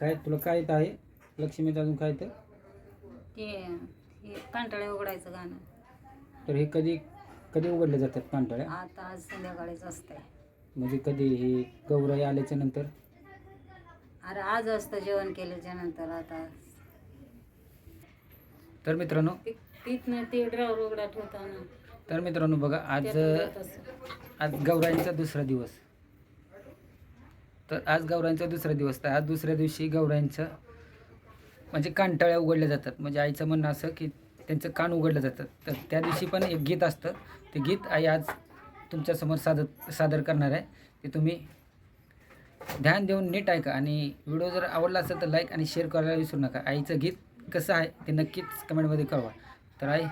काय तुला काय येत आहे? लक्ष्मीचं अजून काय येतं? ते हे कांटाळे उघडायचं गाणं. तर हे कधी कधी उघडले जातात पांढऱ्या आता आज संध्याकाळीच असतंय. म्हणजे कधी हे गौराई आल्याच्यानंतर? अरे आज असतं जेवण केल्याच्यानंतर आता. तर मित्रांनो तिथनं ते ड्रावर उघडा ठेवताना तर मित्रांनो बघा आज त्यातून देत असं. आज गौराईंचा दुसरा दिवस. तर आज गौराईंचा दुसरा दिवस तर आज दुसऱ्या दिवशी गौराईंचं म्हणजे कांटाळ्या उघडल्या जातात. म्हणजे आईचं म्हणणं असं की त्यांचं कान उघडलं जातं. तर त्या दिवशी पण एक गीत असतं. ते गीत आई आज तुमच्यासमोर सादर सादर करणार आहे. ते तुम्ही ध्यान देऊन नीट ऐका आणि व्हिडिओ जर आवडला असेल तर लाईक आणि शेअर करायला विसरू नका. आईचं गीत कसं आहे ते नक्कीच कमेंटमध्ये कळवा. तर आई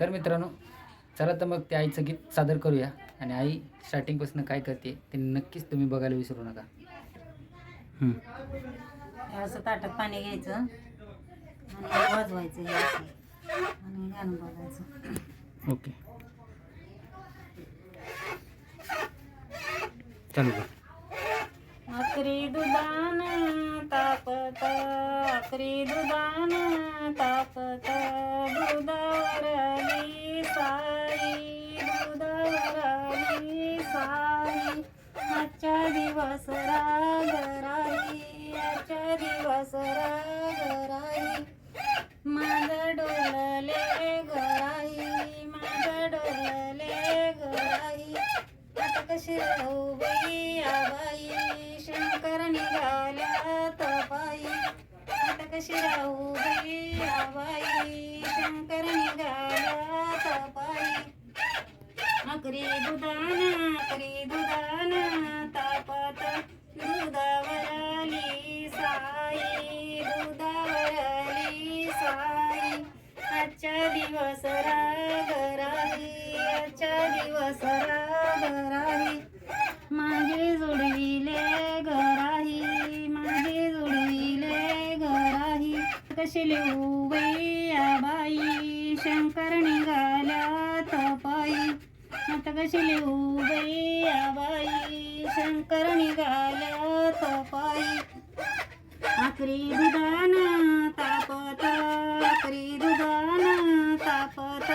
तर मित्रांनो चला तर मग त्या आईचं गीत सादर करूया. आणि आई स्टार्टिंगपासून काय करते ते नक्कीच तुम्ही बघायला विसरू नका. हम्म. हे असं ताटात पाणी घ्यायचं आणि वाजवायचं हे असं. आणि गाणं बघायचं. ओके. चालू कर. अकरी दुधान तापत अकरी दुधान तापत दुधावरली दिवस रागराई आजच्या दिवस रागराई माझं डोलले गराई माझं डोलले गराई. आता कशी राहू बाई आबाई शंकर निघाल्या तपाई. आता कशी राहू बाई आबाई शंकर निघाल्या तपाई. अकरी दुधान अकरी दुधान तापत दुधावरली साई दुधावरली साई. आजच्या दिवस रागराही आजच्या दिवस रागराही माझे जोडविले घराही माझे जोडविले घराही. कशी लिहू बाई बाई? शंकर निघाल्या तपाई. आता कशी लिहू बाई बाई? शंकर निघाल्या तपाई आकरी दुधाना तापत आकरी दुधान तापत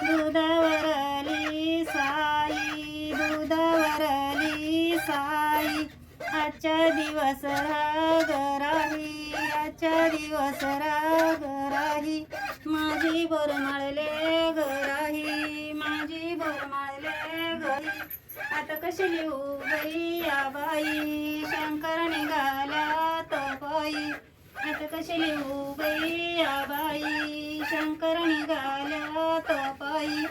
दुधावरली साई दुधावरली साई. आजच्या दिवस रागराही आजच्या दिवस रागराही माझी बोरमाळले गराही माझी बोरमाळले गरी आता कसे लिहू बाई? या बाई शंकर निघाला तो पायी आता कसे लिहू बाई? या बाई शंकर निघाला तो पायी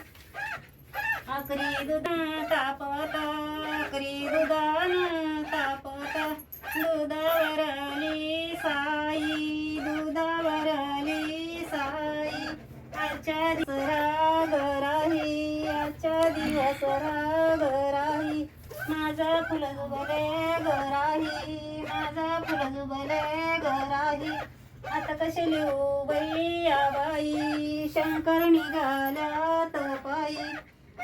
आकरी दुधा तापता आकरी दुधान तापता दुधावर आली साई दुधावरली साई. आजच्या दिवस राग राही आजच्या दिवस राग माझं फुल जुबले गराही माझा फुल जुबले गराही आता कशी लिहू बैया बाई? शंकर निघाल्या तपाई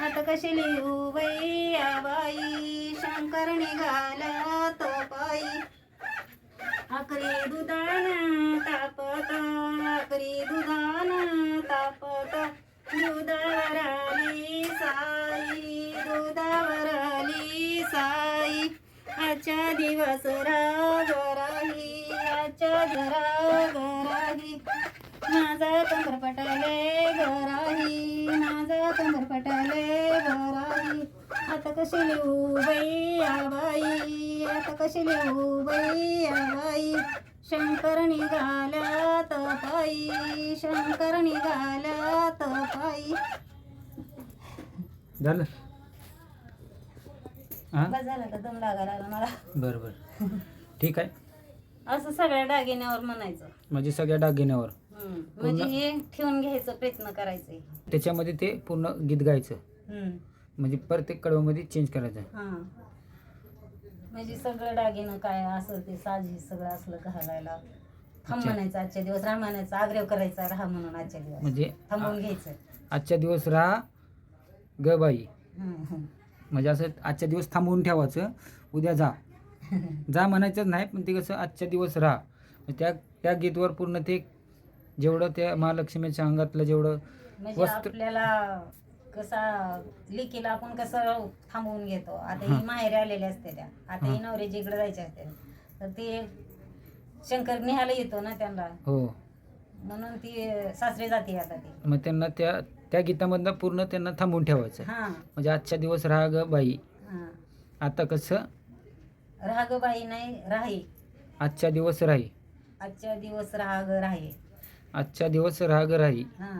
आता कशी लिहू बैया या बाई? शंकर निघाल्या तपाई आता कशी लिहू बाई? आता कशी लिहू बाई? या बाई. शंकर निघाल्या तपाई शंकर निघाल्या तपाई झालं? हां? बस झालं का दम लागायला लागला मला. बरं बरं. ठीक आहे. असं सगळ्या दागिन्यावर म्हणायचं. म्हणजे सगळ्या दागिन्यावर. हम्म. म्हणजे हे ठेवून घ्यायचा प्रयत्न करायचा. त्याच्यामध्ये ते पूर्ण गीत गायचं. म्हणजे प्रत्येक कडव्यामध्ये चेंज करायचं हा. म्हणजे सगळं दागिनं काय असं ते साजी सगळं असलं घालायला. थांब अच्छा. म्हणायचं आजच्या दिवस राहा म्हणायचं आग्रह करायचा राहा म्हणून आजच्या दिवस. म्हणजे थांबवून घ्यायचं. आजच्या दिवस राहा ग बाई. म्हणजे असं आजच्या दिवस थांबवून ठेवायचं. उद्या जा. जा म्हणायचंच नाही पण ते कसं आजच्या दिवस राहा. मग त्या त्या गीतवर पूर्ण ते जेवढं त्या महालक्ष्मीच्या अंगातलं जेवढं म्हणजे वस्त्र- आपल्याला कसा लिकीला आपण कसं थांबवून घेतो? आता हा. माहेरी आलेली असते त्या. आता ही हा. नवऱ्याची इकडे जायचे असते. तर ते शंकर निहायला येतो ना त्यांना. हो. म्हणून ती सासरी जाते आता ती. मग त्यांना त्या त्या गीतामधनं पूर्ण त्यांना थांबवून ठेवायचं हा. म्हणजे आजच्या दिवस राहा ग बाई. हा. आता कसं? राग बाई नाही राही. आजच्या दिवस राही. आजच्या दिवस राग राही. आजच्या दिवस राहा ग राही. हा.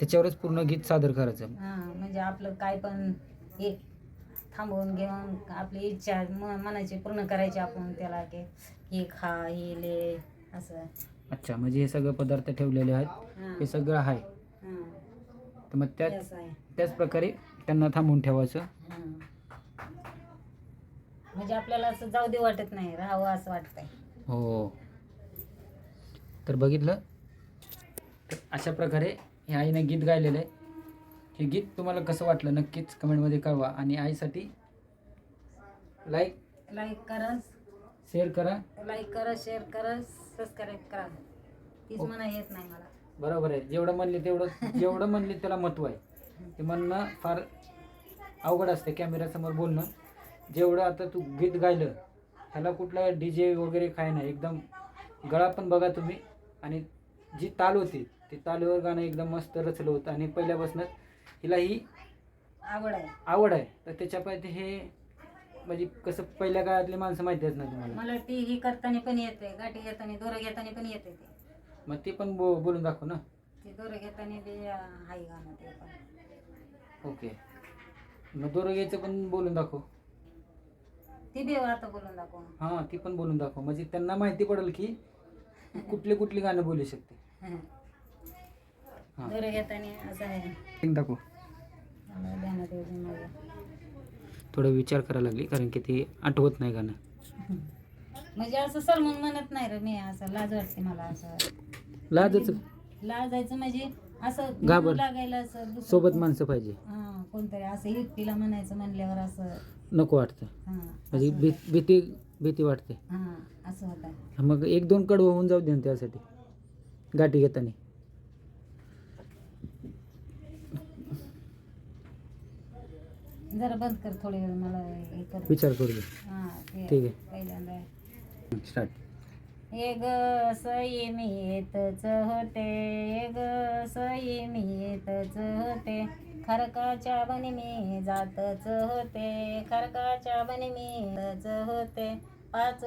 त्याच्यावरच पूर्ण गीत सादर करायचं हा म्हणजे आपलं काय पण एक थांबवून घेऊन आपली इच्छा म- मनाची पूर्ण करायची आपण त्याला की हे खा हे ले असं अच्छा म्हणजे हे सगळे पदार्थ ठेवलेले आहेत हा. हे सगळं आहे हा. तर मग त्याच असं आहे. त्याच प्रकारे त्यांना थांबवून ठेवायचं हा. म्हणजे आपल्याला असं जाऊ दे वाटत नाही राहावं असं वाटतंय हो तर बघितलं तर अशा प्रकारे हे आईनं गीत गायलेलं आहे. हे गीत तुम्हाला कसं वाटलं नक्कीच कमेंटमध्ये कळवा. आणि आईसाठी लाईक लाईक करा. शेअर करा. लाईक करा शेअर करा सबस्क्राईब करा. तीच म्हणा येत नाही मला. बरोबर आहे. जेवढं म्हणले तेवढं जेवढं म्हणले त्याला महत्त्व आहे. ते म्हणणं फार अवघड असते कॅमेऱ्यासमोर बोलणं. जेवढं आता तू गीत गायलं ह्याला कुठलं डी जे वगैरे काय नाही. एकदम गळा पण बघा तुम्ही. आणि जी ताल होती ती तालीवर गाणं एकदम मस्त रचलं होतं. आणि पहिल्यापासूनच हिला ही आवड आहे. आवड आहे. तर त्याच्या पाहिजे हे म्हणजे कसं पहिल्या काळातली माणसं माहिती आहेत ना तुम्हाला. मला ती ही करताना पण येते गाठी घेताना दोरं घेताना पण येते ते. मग ते पण बो बोलून दाखव ना. ते दोरं घेताना बी हाय गाणं ते पण. ओके. मग दोरं घ्यायचं पण बोलून दाखव. ती बी आता बोलून दाखव. हां ती पण बोलून दाखव. म्हणजे त्यांना माहिती पडेल की कुठले कुठली गाणं बोलू शकते. दोरं घेताना असं आहे. दाखव. मला ध्यानात येऊ दे माझ्या. थोडं विचार करायला लागली कारण की ती आठवत नाही गाणं. म्हणजे असं सलमून म्हणत नाही रे मी असं लाज वाटते मला असं. लाजच लाजायचं म्हणजे असं घाबर. लागायला असं दुसरं सोबत कोण- माणसं पाहिजे. हा कोणतरी असं एकटीला म्हणायचं म्हणल्यावर असं. नको वाटतं. हा म्हणजे असं भी भीती भीती वाटते. होतं. हा असं होतं. मग एक दोन कडवं होऊन जाऊ दे ना त्यासाठी. गाठी घेताना. जरा बंद कर थोडी वेळ मला हे कर. विचार करू दे. हा ते ठीक आहे. पहिल्यांदा. स्टार्ट ए ग सई मी येतच होते ए ग सई मी येतच होते खरकाच्या बनी मी जातच होते खरकाच्या बनी मी येतच होते पाच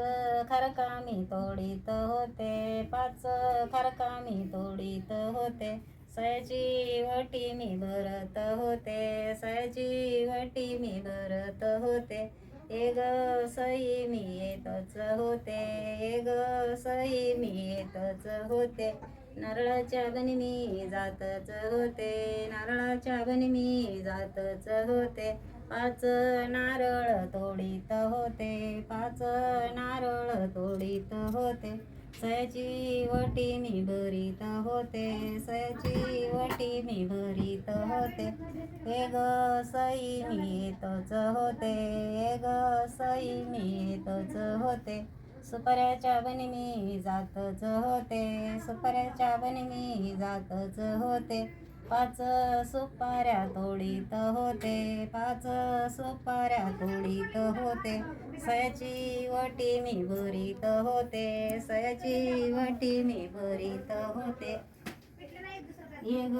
खरका मी तोडीत होते पाच खरका मी तोडीत होते. सयाची मी भरत होते सयाची मी भरत होते. ए ग सई मी येतच होते. ए ग सई मी येतच होते. नारळाच्या बनी मी जातच होते. नारळाच्या बनी मी जातच होते. पाच नारळ तोडीत होते. पाच नारळ तोडीत होते. सयाची वटी मी भरीत होते सयाची वटी मी भरीत होते. हे ग सई मी येतच होते हे ग सई मी येतच होते. सुपऱ्याच्या बनी मी जातच होते सुपऱ्याच्या बनी मी जातच होते. पाच सुपाऱ्या तोडीत होते पाच सुपाऱ्या तोडीत होते. सयाची वटी मी भरीत होते सयाची वटी मी भरीत होते. ये ग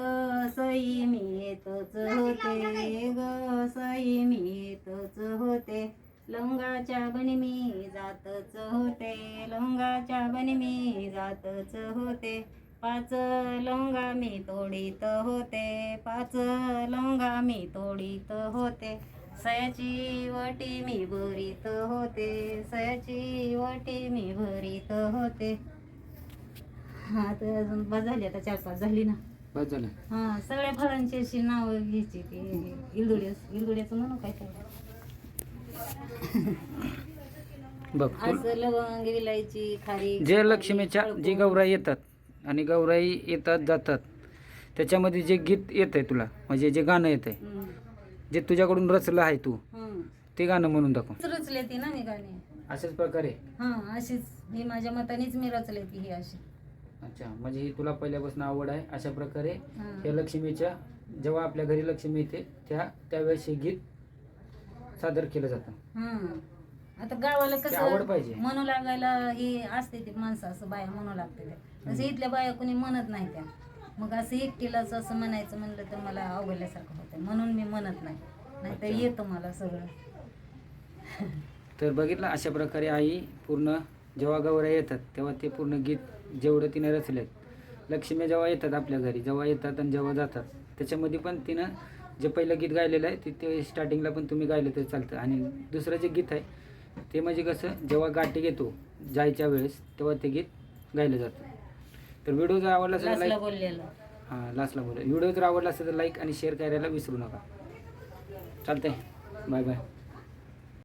सई मी येतच होते ये ग सई मी येतच होते. लंगाच्या बनी मी जातच होते लंगाच्या बनी मी जातच होते. पाच लवंगा मी तोडीत होते. पाच लवंगा मी तोडीत होते. सयाची वटी मी भरीत होते. सयाची वटी मी भरीत होते. हा तर अजून बस झाली आता चार पाच झाली ना. बस झालं. हा सगळ्या फळांची अशी नावं घ्यायची ते इलदुड्याच इलदुड्याचं म्हणू काय ते बघ असं लवंग विलायची खारी जे लक्ष्मीच्या जी गौराई येतात आणि गौराई येतात जातात. त्याच्यामध्ये जे गीत येत आहे तुला म्हणजे जे गाणं येत आहे जे तुझ्याकडून रचलं आहे तू ते गाणं म्हणून दाखव. रचले ती ना मी गाणी. अशाच प्रकारे? हा अशीच. ही माझ्या मतानेच मी रचले ती ही अशी. अच्छा म्हणजे ही तुला पहिल्यापासून आवड आहे अशा प्रकारे. या लक्ष्मीच्या जेव्हा आपल्या घरी लक्ष्मी येते त्या त्यावेळेस हे गीत सादर केलं जातं. आता गावाला ते आवड कसं पाहिजे. म्हणू लागायला ही असते ती माणसं असं बाया म्हणू लागते. तसं इथल्या बाया कोणी म्हणत नाही त्या मग असं एकटीलाच असं म्हणायचं म्हणलं तर मला अवघडल्यासारखं होतं म्हणून मी म्हणत नाही नाहीतर अच्छा. येतं मला सगळं तर बघितलं अशा प्रकारे आई पूर्ण जेव्हा गौऱ्या येतात तेव्हा ते पूर्ण गीत जेवढं तिने रचलेत लक्ष्मी जेव्हा येतात आपल्या घरी जेव्हा येतात आणि जेव्हा जातात त्याच्यामध्ये पण तिनं जे पहिलं गीत गायलेलं आहे ते ते स्टार्टिंगला पण तुम्ही गायलं तरी चालतं आणि दुसरं जे गीत आहे ते म्हणजे कसं जेव्हा गाठी घेतो जायच्या वेळेस तेव्हा ते गीत गायलं जातं. तर व्हिडिओ जर आवडला असेल लाईक बोललेलं. हां लास्टला बोला व्हिडिओ जर आवडला असेल तर लाईक आणि शेअर करायला विसरू नका. चालतंय. Bye bye